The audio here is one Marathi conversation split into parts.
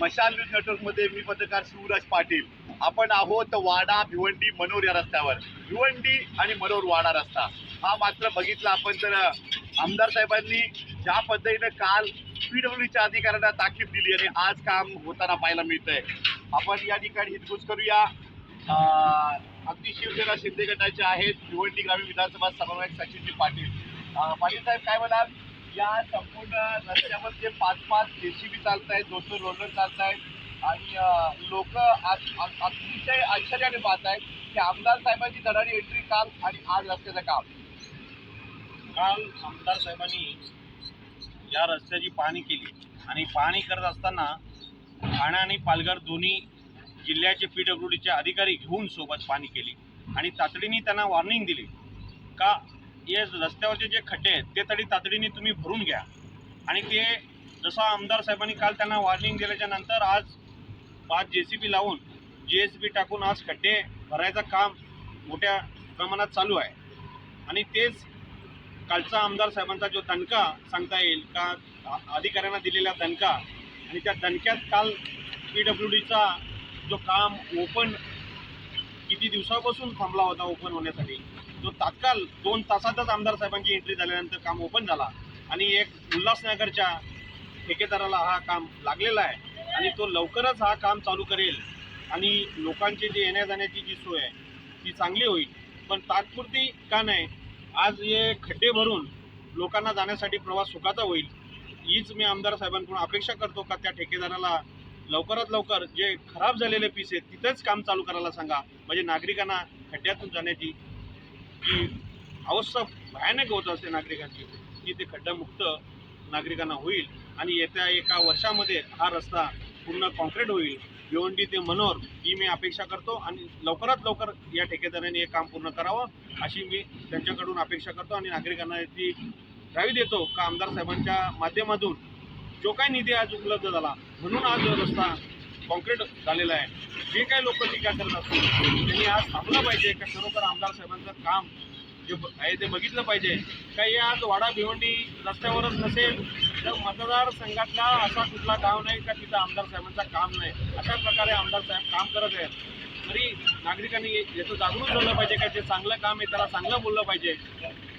मशाल न्यूज नेटवर्कमध्ये मी पत्रकार शिवराज पाटील. आपण आहोत वाडा भिवंडी मनोर या रस्त्यावर. भिवंडी आणि मनोर वाडा रस्ता. हा मात्र बघितला आपण तर आमदार साहेबांनी ज्या पद्धतीनं काल पीडब्ल्यूच्या अधिकाऱ्यांना ताकीद दिली आणि आज काम होताना पाहायला मिळतंय. आपण या ठिकाणी हितगुज करूया. अगदी शिवसेना शिंदे गटाचे आहेत भिवंडी ग्रामीण विधानसभा समन्वयक सचिनजी पाटील. पाटील साहेब काय म्हणाल? या संपूर्ण रस्त्यावर जे पाच पाच जेसीबी चालत आहेत दोन दोन रोलर चालत आहेत आणि लोक अतिशय आश्चर्याने पाहत आहेत की आमदार साहेबांची दरारी एंट्री काल आणि आज रस्त्याचं काम. काल आमदार साहेबांनी या रस्त्याची पाहणी केली आणि पाहणी करत असताना ठाणे आणि पालघर दोन्ही जिल्ह्याचे पी डब्ल्यू डीचे अधिकारी घेऊन सोबत पाहणी केली आणि तातडीने त्यांना वॉर्निंग दिली का हे रस्त्यावरचे जे खड्डे आहेत ते तरी तातडीने तुम्ही भरून घ्या. आणि ते जसं आमदार साहेबांनी काल त्यांना वॉर्निंग दिल्याच्या नंतर आज पाच जे सी बी लावून जे एस बी टाकून आज खड्डे भरायचं काम मोठ्या प्रमाणात चालू आहे. आणि तेच कालचा आमदार साहेबांचा जो दणका सांगता येईल का अधिकाऱ्यांना दिलेला दणका आणि त्या दणक्यात काल पी डब्ल्यू डीचा जो काम ओपन किती दिवसापासून थांबला होता ओपन होण्यासाठी? तो तात्काळ दोन तासातच आमदार साहेबांची एंट्री झाल्यानंतर काम ओपन झाला. आणि एक उल्हासनगरच्या ठेकेदाराला हा काम लागलेला आहे. आणि तो लवकरच हा काम चालू करेल. आणि लोकांची जी येण्या जाण्याची जी सोय आहे ती चांगली होईल. पण तात्पुरती का नाही आज हे खड्डे भरून लोकांना जाण्यासाठी प्रवास सुखाचा होईल हीच मी आमदार साहेबांकडून अपेक्षा करतो का त्या ठेकेदाराला लवकरात लवकर जे खराब झालेले पीस आहेत तिथंच काम चालू करायला सांगा. म्हणजे नागरिकांना खड्ड्यातून जाण्याची की अवस्था भयानक होत असते नागरिकांची की ते खड्डामुक्त नागरिकांना होईल आणि येत्या एका वर्षामध्ये हा रस्ता पूर्ण कॉन्क्रीट होईल. भिवंडी ते मनोर ही मी अपेक्षा करतो आणि लवकरात लवकर या ठेकेदाराने हे काम पूर्ण करावं अशी मी त्यांच्याकडून अपेक्षा करतो आणि नागरिकांना ती ग्राही देतो. का आमदार साहेबांच्या माध्यमातून जो काही निधी आज उपलब्ध झाला म्हणून आज रस्ता कॉन्क्रीट झालेला आहे. जे काही लोक टीका करत असतील त्यांनी आज थांबलं पाहिजे का खरोखर आमदार साहेबांचं काम जे ब- आहे ते बघितलं पाहिजे? का हे आज वाडा भिवंडी रस्त्यावरच नसेल? तर मतदारसंघातला असा कुठला गाव नाही का तिथं आमदार साहेबांचं काम नाही? अशा प्रकारे आमदार साहेब काम करत आहेत. तरी नागरिकांनी याचं जागरूक झालं पाहिजे का? जे चांगलं काम आहे त्याला चांगलं बोललं पाहिजे.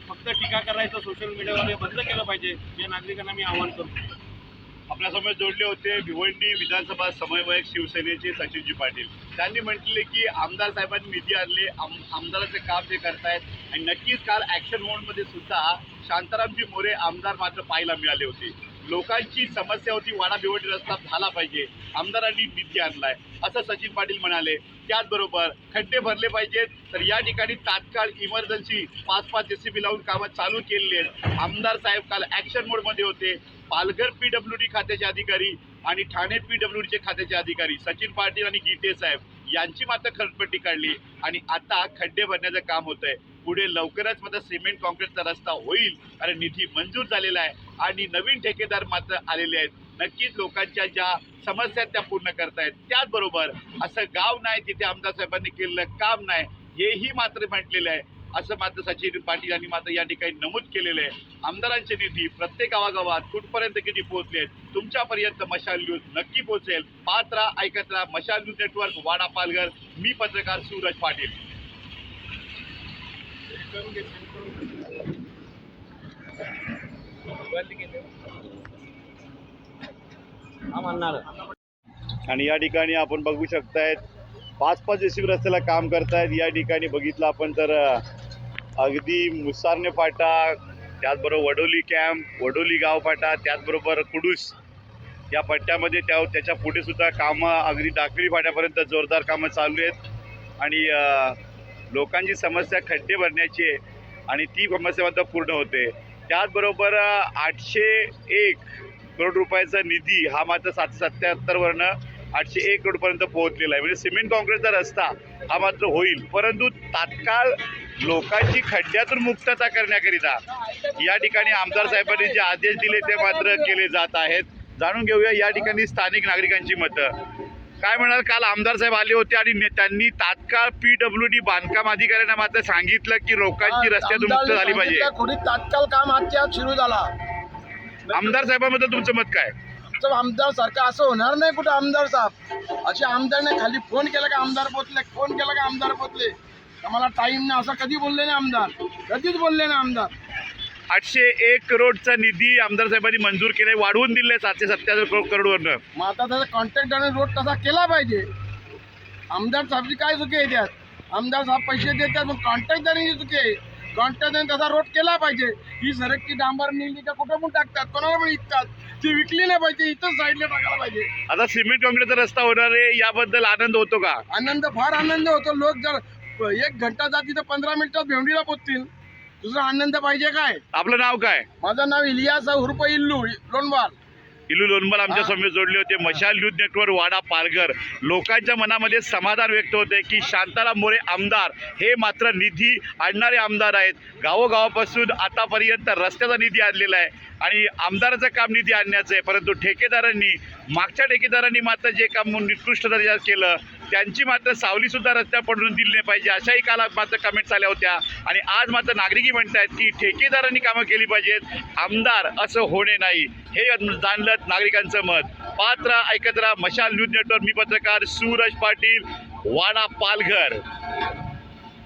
फक्त टीका करायचं सोशल मीडियावर हे बंद केलं पाहिजे. या नागरिकांना मी आवाहन करतो. आपल्यासमोर जोडले होते भिवंडी विधानसभा समन्वयक शिवसेनेचे सचिनजी पाटील. त्यांनी म्हटले की आमदार साहेबांनी निधी आणले आम आमदाराचे काम ते करतायत आणि नक्कीच काल ॲक्शन मोडमध्ये सुद्धा शांतारामजी मोरे आमदार मात्र पाहायला मिळाले होते. लोकांची समस्या होती वाडा भिवंडी रस्ता झाला पाहिजे आमदारांनी निधी आणलाय असं सचिन पाटील म्हणाले. त्याचबरोबर खड्डे भरले पाहिजेत. तर या ठिकाणी तात्काळ इमर्जन्सी पाच पाच जेसीबी लावून कामं चालू केलेली आहेत. आमदार साहेब काल ॲक्शन मोडमध्ये होते. पालघर पी डब्ल्यू डी खात्याचे अधिकारी आणि ठाणे पी डब्ल्यू डीचे खात्याचे अधिकारी सचिन पाटील आणि गीते साहेब यांची मात्र खरपट्टी काढली आणि आता खड्डे भरण्याचं काम होत आहे पुढे लवकरच मात्र सिमेंट कॉन्क्रीटचा रस्ता होईल. आणि निधी मंजूर झालेला आहे आणि नवीन ठेकेदार मात्र आलेले आहेत. नक्कीच लोकांच्या ज्या समस्या त्या पूर्ण करतायत. त्याचबरोबर असं गाव नाही तिथे आमदार साहेबांनी केलेलं काम नाही हेही मात्र म्हटलेलं आहे. असं मात्र सचिन पाटील यांनी मात्र या ठिकाणी नमूद केलेलं आहे. आमदारांचे निधी प्रत्येक गावागावात कुठपर्यंत किती पोहोचले आहेत तुमच्यापर्यंत मशाल न्यूज नक्की पोहोचेल. पात्रा ऐकत राहा मशाल न्यूज नेटवर्क वाडा पालघर. मी पत्रकार सूरज पाटील. हा म्हणणार आणि या ठिकाणी आपण बघू शकतायत पाच पाच एसी रस्त्याला काम करतायत. या ठिकाणी बघितलं आपण तर अगदी मुसारणे फाटा त्याचबरोबर वडोली कॅम्प वडोली गाव फाटा त्याचबरोबर कुडूस या पट्ट्यामध्ये त्या त्याच्या पुढे सुद्धा कामं अगदी डाकळी फाट्यापर्यंत जोरदार कामं चालू आहेत. आणि लोकांची समस्या खड्डे भरण्याची आहे आणि ती समस्या मात्र पूर्ण होते. त्याचबरोबर आठशे एक करोड रुपयाचा निधी हा मात्र सातशे सत्याहत्तरवरनं आठशे एक करोडपर्यंत पोहोचलेला आहे. म्हणजे सिमेंट काँक्रीटचा रस्ता हा मात्र होईल. परंतु तात्काळ लोकांची खड्ड्यातून मुक्तता करण्याकरिता या ठिकाणी आमदार साहेबांनी जे आदेश दिले ते मात्र केले जात आहेत. जाणून घेऊया या ठिकाणी स्थानिक नागरिकांची मतं. काय म्हणाल? काल आमदार साहेब आले होते आणि ने- त्यांनी तात्काळ पी डब्ल्यू डी बांधकाम अधिकाऱ्यांना मात्र सांगितलं की लोकांची रस्त्यातून मुक्त झाली पाहिजे. तात्काळ काम आजच्या आज सुरू झाला. आमदार साहेबांबद्दल तुमचं मत काय? आमदार सारखं असं होणार नाही कुठं आमदार साहेब. असे आमदारने खाली फोन केला का आमदार पोचले फोन केला का आमदार पोचले? आम्हाला टाईम नाही असं कधी बोलले नाही आमदार. कधीच बोलले नाही आमदार. आठशे एक करोडचा निधी आमदार साहेबांनी मंजूर केलाय वाढवून दिले सातशे सत्याहत्तर करोडवरनं. मग आता त्याचा कॉन्ट्रॅक्ट आणि रोड तसा केला पाहिजे. आमदार साहेबची काय चुकी आहे त्यात? आमदार साहेब पैसे देतात मग कॉन्ट्रॅक्टदारांची चुकी आहे. कॉन्ट्रॅक्टरने तसा रोड केला पाहिजे. ही सरकची डांबर नेली का कुठं पण टाकतात कोणाला पण विकतात. ती विकली नाही पाहिजे इथंच साईडला टाकायला पाहिजे. आता सिमेंट काँक्रीटचा रस्ता होणार आहे याबद्दल आनंद होतो का? आनंद फार आनंद होतो. लोक जर एक घंटा जाती तर पंधरा मिनिटात भेंडीला पोचतील. दुसरा आनंद पाहिजे काय? आपलं नाव काय? माझं नाव इलियास उर्फ इल्लू लोणवाल इलू लोनबल आमच्यासमोर जोडले होते. मशाल न्यूज नेटवर्क वाडा पालघर. लोकांच्या मनामध्ये समाधान व्यक्त होते की शांताराम मोरे आमदार हे मात्र निधी आणणारे आमदार आहेत. गावोगावापासून आतापर्यंत रस्त्याचा निधी आणलेला आहे आणि आमदाराचं काम निधी आणण्याचं आहे. परंतु ठेकेदारांनी मागच्या ठेकेदारांनी मात्र जे काम निकृष्ट दर्जात केलं त्यांची मात्र सावलीसुद्धा रस्त्यावर पडून दिली नाही पाहिजे. अशाही काला मात्र कमेंट्स आल्या होत्या. आणि आज मात्र नागरिकही म्हणतायत की ठेकेदारांनी कामं केली पाहिजेत. आमदार असं होणे नाही. हे जाणलं नागरिकांचं मत. पात्र ऐकत राहा मशाल न्यूज नेटवर्क मी पत्रकार सूरज पाटील वाडा पालघर.